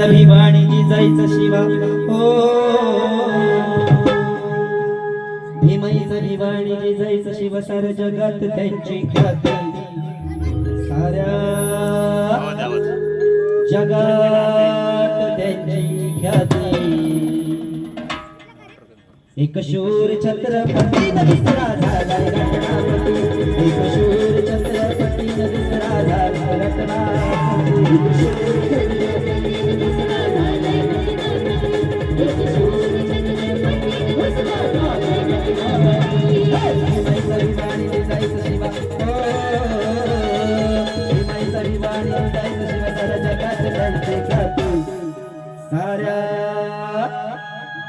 अभिमानी जायचं शिवा. हो. भीमाईचा भिवाणी जायचं शिवा सार जगात त्यांची ख्याती. साऱ्या जगात त्यांची ख्याती. एक शूर छत्रपती दिसरा दुसरा झाला. एक शूर छत्रपती दिसरा दुसरा झाला. रत्ना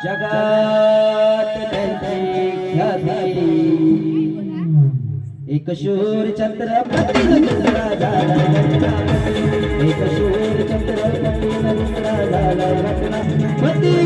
जगात त्यांची ख्याती एक शूर छत्रपती दुसरा झाला एक शूर छत्रपती न दुसरा झाला रत्नापती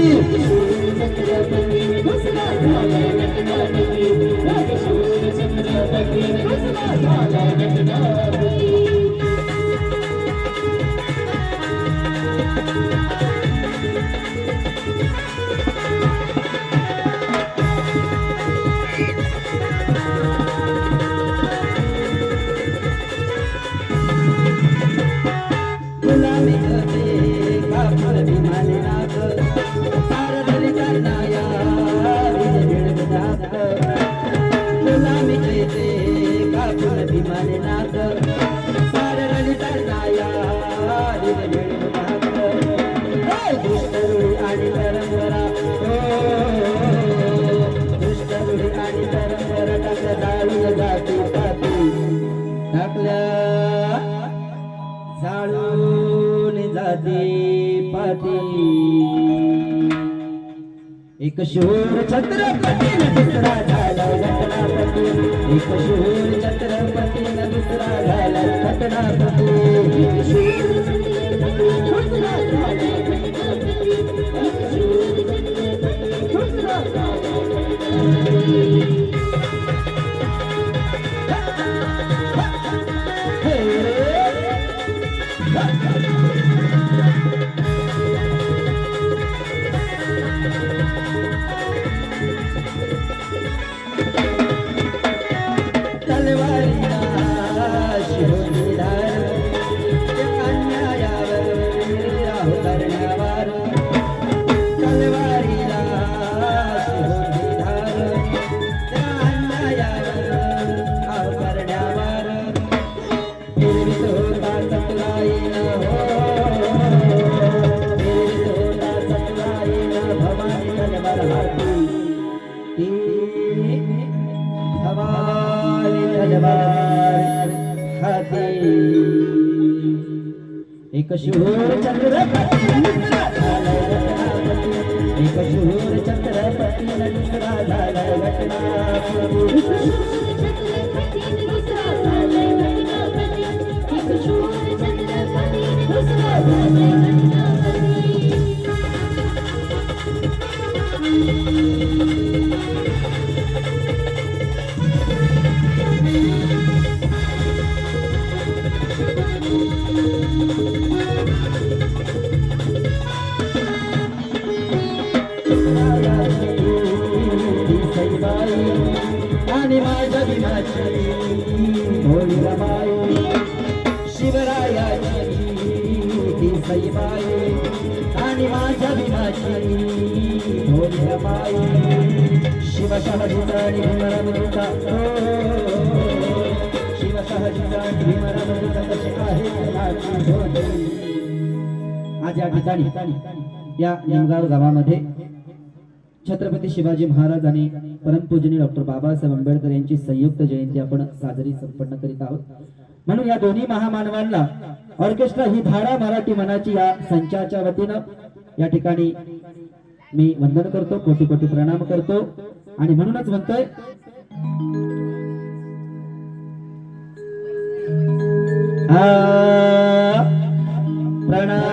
जाळून एक शूर छत्रपती न दुसरा झाला घटनापती एक शूर छत्रपती न दुसरा झाला घटनापती तलवारीला एक शूर चंद्रपती एक शूर चंद्रपती आणि माझ्या विनाची होळी रमाई शिवरायाची आणि माझ्या विनाची होळी रमाई शिवशहाजीचा आणि भीमरामजीचा शिवशहाजीचा आणि भीमरामजीचा कसे आहे माझी होळी आज या ठिकाणी या निमगाव गावामध्ये छत्रपती शिवाजी महाराज आणि परमपूजनी डॉक्टर बाबासाहेब आंबेडकर यांची संयुक्त जयंती आपण साजरी संपन्न करीत आहोत. म्हणून या दोन्ही महामानवांना ऑर्केस्ट्रा ही धारा मराठी मनाची या संचाच्या वतीनं या ठिकाणी मी वंदन करतो कोटी कोटी प्रणाम करतो. आणि म्हणूनच म्हणतोय प्रणाम.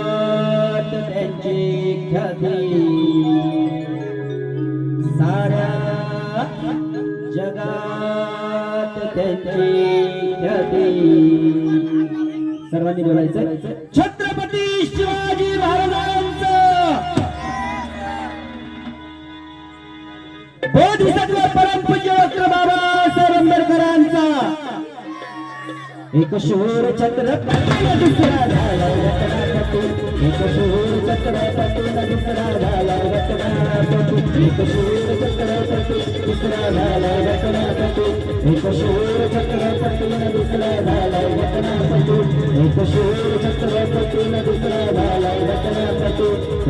साऱ्या जगात त्यांची ख्याती। सर्वांनी बोलायचं? छत्रपती शिवाजी महाराजांचं। बोधिसत्व परमपूज्य डॉक्टर बाबासाहेब आंबेडकरांचा। एक शूर छत्रपती दुसरा एक शूर छत्रपती दुसरा एक एक दुसरा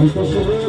झाला